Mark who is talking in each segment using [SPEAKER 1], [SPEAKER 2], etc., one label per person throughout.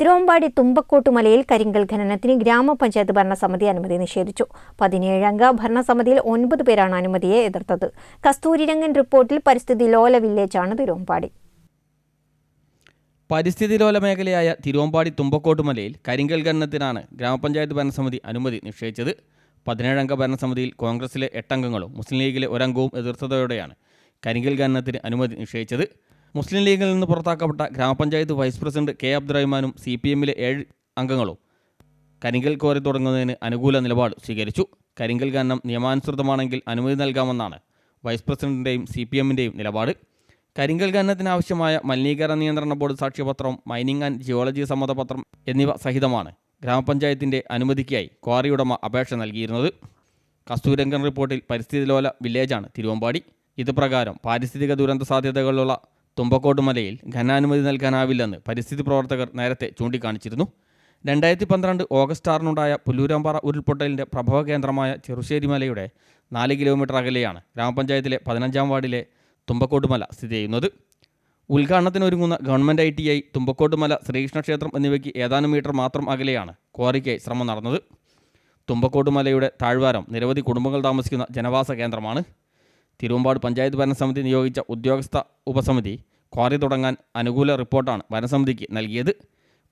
[SPEAKER 1] തിരുവമ്പാടി തുമ്പക്കോട്ടുമലയിൽ കരിങ്കൽ ഖനനത്തിന് ഗ്രാമപഞ്ചായത്ത് ഭരണസമിതി അനുമതി നിഷേധിച്ചു. പതിനേഴംഗ ഭരണസമിതിയിൽ ഒൻപത് പേരാണ് അനുമതിയെ എതിർത്തത്. കസ്തൂരിരംഗൻ റിപ്പോർട്ടിൽ പരിസ്ഥിതി ലോല വില്ലേജാണ് തിരുവമ്പാടി.
[SPEAKER 2] പരിസ്ഥിതി ലോല മേഖലയായ തിരുവമ്പാടി തുമ്പക്കോട്ടുമലയിൽ കരിങ്കൽ ഖനനത്തിനാണ് ഗ്രാമപഞ്ചായത്ത് ഭരണസമിതി അനുമതി നിഷേധിച്ചത്. പതിനേഴംഗ ഭരണസമിതിയിൽ കോൺഗ്രസിലെ എട്ടംഗങ്ങളും മുസ്ലിം ലീഗിലെ ഒരംഗവും എതിർത്തതോടെയാണ് കരിങ്കൽ ഖനനത്തിന് അനുമതി നിശ്ചയിച്ചത് മുസ്ലിം ലീഗിൽ നിന്ന് പുറത്താക്കപ്പെട്ട ഗ്രാമപഞ്ചായത്ത് വൈസ് പ്രസിഡന്റ് കെ അബ്ദുറഹ്മാനും സി പി എമ്മിലെ ഏഴ് അംഗങ്ങളും കരിങ്കൽ കോരി തുടങ്ങുന്നതിന് അനുകൂല നിലപാട് സ്വീകരിച്ചു. കരിങ്കൽ ഖനനം നിയമാനുസൃതമാണെങ്കിൽ അനുമതി നൽകാമെന്നാണ് വൈസ് പ്രസിഡന്റിന്റെയും സി പി എമ്മിന്റെയും നിലപാട്. കരിങ്കൽ ഖനനത്തിനാവശ്യമായ മലിനീകരണ നിയന്ത്രണ ബോർഡ് സാക്ഷ്യപത്രം മൈനിങ് ആൻഡ് ജിയോളജി സമ്മതപത്രം എന്നിവ സഹിതമാണ് ഗ്രാമപഞ്ചായത്തിന്റെ അനുമതിക്കായി ക്വാറി ഉടമ അപേക്ഷ നൽകിയിരുന്നത്. കസ്തൂരംഗൻ റിപ്പോർട്ടിൽ പരിസ്ഥിതി ലോല വില്ലേജാണ് തിരുവമ്പാടി. ഇത് പ്രകാരം പാരിസ്ഥിതിക ദുരന്ത സാധ്യതകളുള്ള തുമ്പക്കോട്ട് മലയിൽ ഘനാനുമതി നൽകാനാവില്ലെന്ന് പരിസ്ഥിതി പ്രവർത്തകർ നേരത്തെ ചൂണ്ടിക്കാണിച്ചിരുന്നു. രണ്ടായിരത്തി പന്ത്രണ്ട് ഓഗസ്റ്റ് ആറിനുണ്ടായ പുല്ലൂരാമ്പാറ ഉരുൾപൊട്ടലിന്റെ പ്രഭവ കേന്ദ്രമായ ചെറുശ്ശേരി മലയുടെ നാല് കിലോമീറ്റർ അകലെയാണ് ഗ്രാമപഞ്ചായത്തിലെ പതിനഞ്ചാം വാർഡിലെ തുമ്പക്കോട്ടുമല സ്ഥിതി ചെയ്യുന്നത്. ഉദ്ഘാടനത്തിനൊരുങ്ങുന്ന government I T I Thumbakottumala Sreekrishna ക്ഷേത്രം എന്നിവയ്ക്ക് ഏതാനും മീറ്റർ മാത്രം അകലെയാണ് ക്വാറിക്കായി ശ്രമം നടന്നത്. തുമ്പക്കോട്ട് മലയുടെ താഴ്വാരം നിരവധി കുടുംബങ്ങൾ താമസിക്കുന്ന ജനവാസ കേന്ദ്രമാണ്. തിരുവമ്പാട് പഞ്ചായത്ത് ഭരണസമിതി നിയോഗിച്ച ഉദ്യോഗസ്ഥ ഉപസമിതി ക്വാറി തുടങ്ങാൻ അനുകൂല റിപ്പോർട്ടാണ് വനസമിതിക്ക് നൽകിയത്.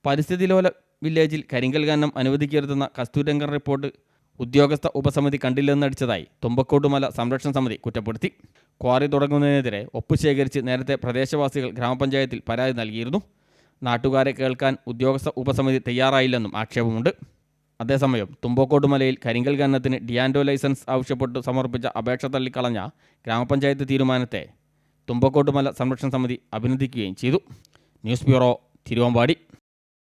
[SPEAKER 2] പരിസ്ഥിതി ലോല വില്ലേജിൽ കരിങ്കൽ ഖനനം അനുവദിക്കരുതെന്ന കസ്തൂരംഗൻ റിപ്പോർട്ട് ഉദ്യോഗസ്ഥ ഉപസമിതി കണ്ടില്ലെന്നടിച്ചതായി തുമ്പക്കോട്ടുമല സംരക്ഷണ സമിതി കുറ്റപ്പെടുത്തി. ക്വാറി തുടങ്ങുന്നതിനെതിരെ ഒപ്പു ശേഖരിച്ച് നേരത്തെ പ്രദേശവാസികൾ ഗ്രാമപഞ്ചായത്തിൽ പരാതി നൽകിയിരുന്നു. നാട്ടുകാരെ കേൾക്കാൻ ഉദ്യോഗസ്ഥ ഉപസമിതി തയ്യാറായില്ലെന്നും ആക്ഷേപമുണ്ട്. അതേസമയം തുമ്പോക്കോട്ടുമലയിൽ കരിങ്കൽ ഖനനത്തിന് ഡിയാൻഡോ ലൈസൻസ് ആവശ്യപ്പെട്ട് സമർപ്പിച്ച അപേക്ഷ തള്ളിക്കളഞ്ഞ ഗ്രാമപഞ്ചായത്ത് തീരുമാനത്തെ തുമ്പക്കോട്ടുമല സംരക്ഷണ സമിതി അഭിനന്ദിക്കുകയും ചെയ്തു. News bureau Thiruvambady.